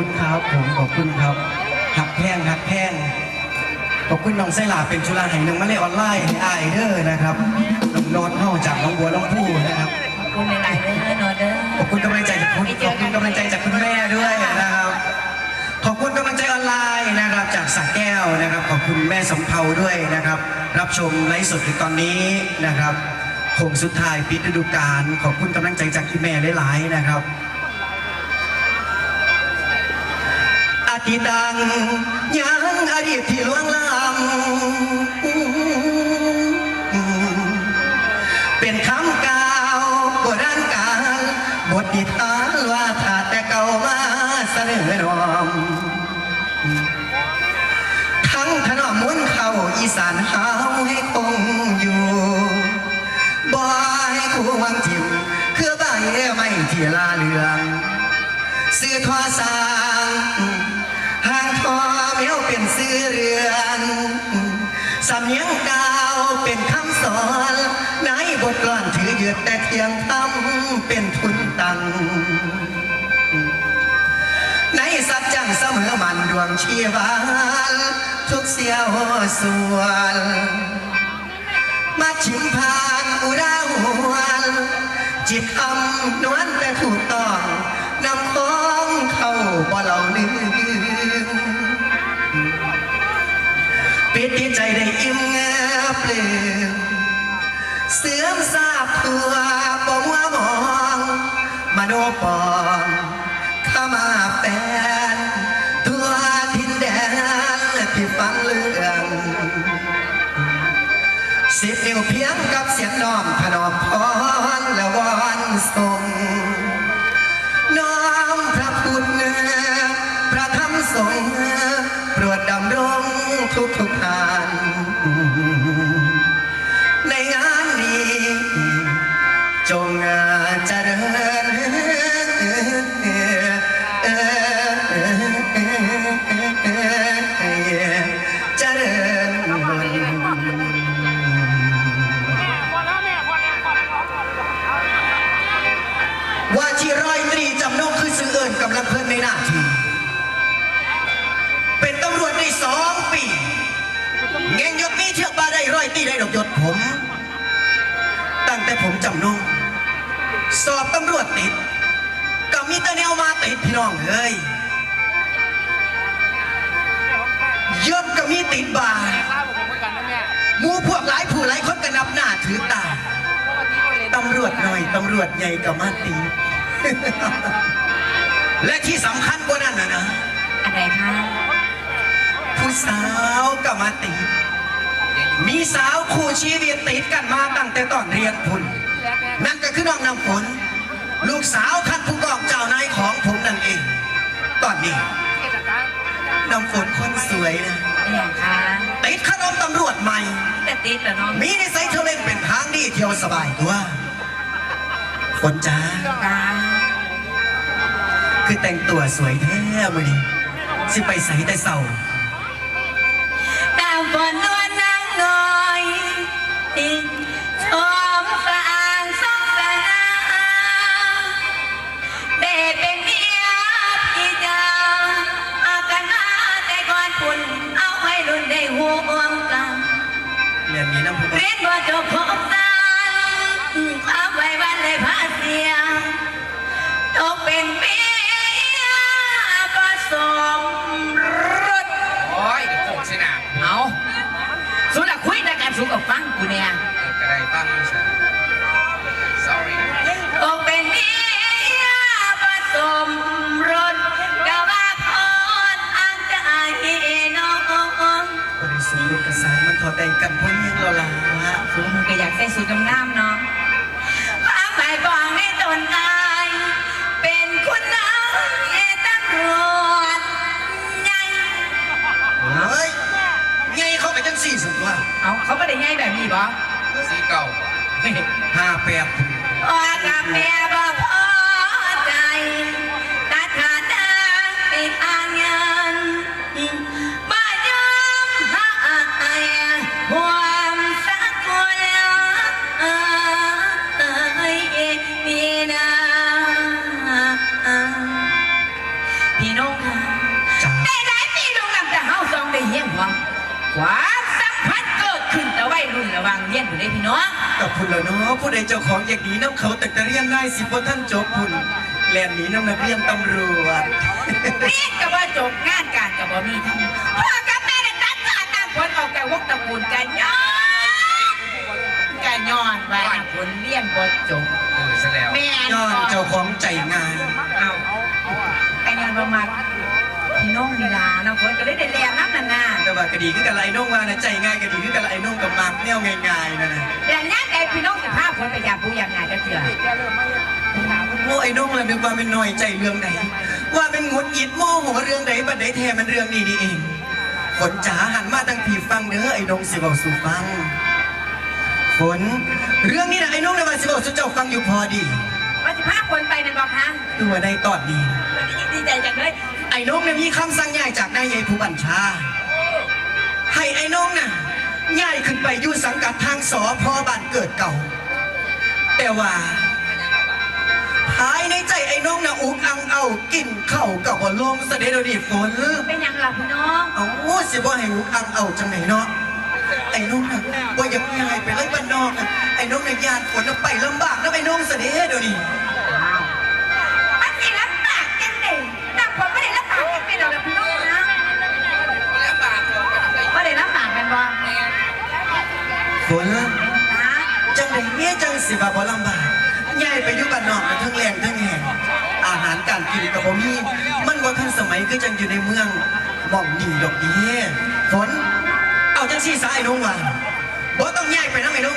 คุณครับผมขอบคุณครับหักแพงหักแพงขอบคุณน้องไส้หลาเป็นชุลาแห่งหนึ่งมาเลยออนไลน์ให้อายเด้อนะครับน้องโน้ตเข้าจากน้องบัวน้องคู่นะครับขอบคุณหลายๆเด้อโนเด้อขอบคุณกำลังใจจากคุณขอบคุณกำลังใจจากคุณแม่ด้วยนะครับขอบคุณกำลังใจออนไลน์นะครับจากสักแก้วนะครับ ขอบคุณแม่สมเภาด้วยนะครับ รับชมไลฟ์สดถึงตอนนี้นะครับโค้งสุดท้ายปิดฤดูกาลขอบคุณกำลังใจจากคุณแม่หลายๆนะครับ อดีตังยังอดีตที่ล่วงล้ำเป็นคำกล่าวโบราณกาลบทนิทานว่าถ้าแต่เก่ามาเสนอรอมทั้งถนอมมุนเข้าอีสานเฮาให้คงอยู่บ่ให้ควงทิมคือใบไม่ที่ลาเลืองซื้อทอสาง ทอเมียวเป็นซื้อเรือนสำเนียงกาวเป็นคำสอนในบทกลอนถือยืดแต่เทียงทำเป็นทุนตังในสัจจังเสมอมันดวงชีวานทุกเสียวส่วนมาชิมพานอุราหวนจิตคำนวลแต่ถูกต้องนำของเข้าบ่เราลืม ปิดใจได้อิ่มเงาเปลืมเสื่อมทราบตัวบ่มัวมองมโนปองเข้ามาแฟนตัวทินแดนที่ฟังเรื่องสิบนิ้วเพียงกับเสียงน้อมถนอมพรและวอนส่งน้อมพระพุทธพระธรรมสงฆ์ ดดำรงทุกทุกทาน แต่ผมจำนงสอบตำรวจติดก็มีแต่แนวมาติดพี่น้องเอ้ยยศก็มีติดบาหมูพวกหลายผู้หลายคนก็นับหน้าถือตาตำรวจหน่อยตำรวจใหญ่กับมาตีและที่สำคัญกว่านั้นนะนะอะไรคะผู้สาวกับมาตี มีสาวคู่ชีวิตติดกันมาตั้งแต่ตอนเรียนพุนนั่นก็คือน้องน้ำฝนลูกสาวท่านผู้กองเจ้านายของผมนั่นเอง ตอนนี้น้ำฝนคนสวยนะอย่างคะติดขนมตำรวจใหม่แต่ติดเหรอน้องมีนิสัยเที่ยวเล่นเป็นทางดีเที่ยวสบายตัวฝนจ้ากาคือแต่งตัวสวยแท้มือนี้สิไปใส่แต่เศร้า กับฟังกูเนี่ย ก็ได้บ้างฉัน sorry ต้องเป็นเมียผสมรสกะว่าพรอังจะอายน้องบริสุทธิ์ลูกกระสายมันทอดได้กันพ้นยังเราละ สูงมึงก็อยากใส่สูทงามๆเนาะ ความสัมพันธ์เกิดขึ้นแต่วัยรุ่นระหวังเรียนผู้ใดพี่น้องกับคุณแล้วเนาะผู้ใดเจ้าของอยากหนีน้ำเขาแต่จะเรียนได้สิเพราะท่านจบคุณแลนหนีน้ำนักเรียนตำรวจเรียกกับว่าจบงานการกับบ่มีทั้งพ่อกับแม่ได้ตัดขาดนางผลออกจากวงตระกูลกันย้อนกันย้อนว่านางผลเรียนบ่จบเออซะแล้วแม่ย้อนเจ้าของใจง่ายเอากันย้อนประมาณพี่น้องนี่ล่ะนางผลก็เลยได้เรียนน้ำนั่นน่ะแต่ ว่ากะดีคือกันไรน้องว่านะใจง่ายกะดีคือกันไรน้องกับมักแนวง่ายๆนะนะแต่งานใดพี่น้องสิพาผลไปอยากผู้อยากงานจะเถื่อโอ้ไอ้น้องละนึกว่าเป็นน้อยใจเรื่องไหนว่าเป็นหงุดหงิดโมโหเรื่องไหนบัดใดแท้มันเรื่องนี้นี่เองฝนจ๋าหันมาตั้งผีฟังเด้อไอ้น้องสิเบาสู่ฟังฝนเรื่องนี้นะไอ้น้องในวันสิเบาสู่เจ้าฟังอยู่พอดีว่าสิพาคนไปนั่นบอกคะตัวในตอนนี้ดีใจจังเลยไอ้น้องเนี่ยมีคำสั่งย้ายจากนายใหญ่ผู้บัญชา ให้ไอ้น้องน่ะย้ายขึ้นไปอยู่สังกัดทางสอพอบ้านเกิดเก่า แต่ว่าภายในใจไอ้น้องน่ะอุกอังเอากินเข้าวกับว่าลงเสด็จดีฝนเป็นหยังล่ะพี่น้องเอาสิบ่ให้อุกอังเอาจังไหนเนาะไอ้น้องน่ะว่าอยากย้ายไปไล่บ้านนอกน่ะไอ้น้องน่ะยานฝนน่ะไปลำบากนะไอ้น้องเสด็จเดี๋ยวนี้มัน ฝนจังไหนเมียจังสิบ่าบ่ลำบากยายไปอยู่บ้านนอกน่ะทั้งแรงทั้งแหงอาหารการกินกับผมมีมันว่าทันสมัยก็จังอยู่ในเมืองบ่องดีดอกดีฝนเอาจังซี่สายน้องว่าบ่ต้องย้ายไปนำไอ้น้อง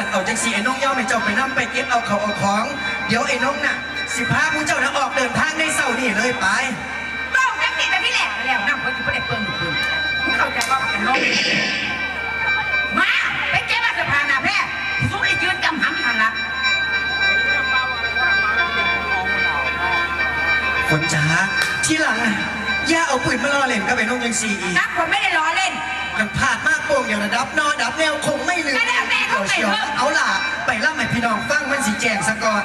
สันเอาจังสีไอ้น้องย้อนให้เจ้าไปน้ำไปเก็บเอาเขาเอาของ เดี๋ยวไอ้น้องน่ะ สิพาผู้เจ้าน่ะออกเดินทางในเสาร์นี่เลยไปต้องจังสิไปพี่แหลกไปแล้วนั่งคนที่ไม่ได้เปิงอยู่คืนมึงเข้าใจว่ากันน้องมาไปเก็บมาสะพานนาแพร่สู้ไอ้ยืนจำหำทันละฝนจ๋าที่หลังน่ะอย่าเอาปืนมาล่อเล่นกับไอ้น้องยังสีอีกนักคนไม่ได้ล้อเล่น มันพลาดมากโป่งอย่างระดับนอดับแนวคงไม่ลืม ก็แล้วแต่ เขาเชียวเอาล่ะ ไปล่ำให้พี่น้องฟังมันสีแจงซะก่อน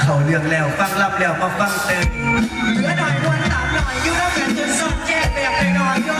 เขาเรื่องแล้ว ฟังรับแล้วมาฟังเต็มเหลือหน่อยวันตามหน่อยยู่แล้วกันจนสอดแยกแบบไปนอนโย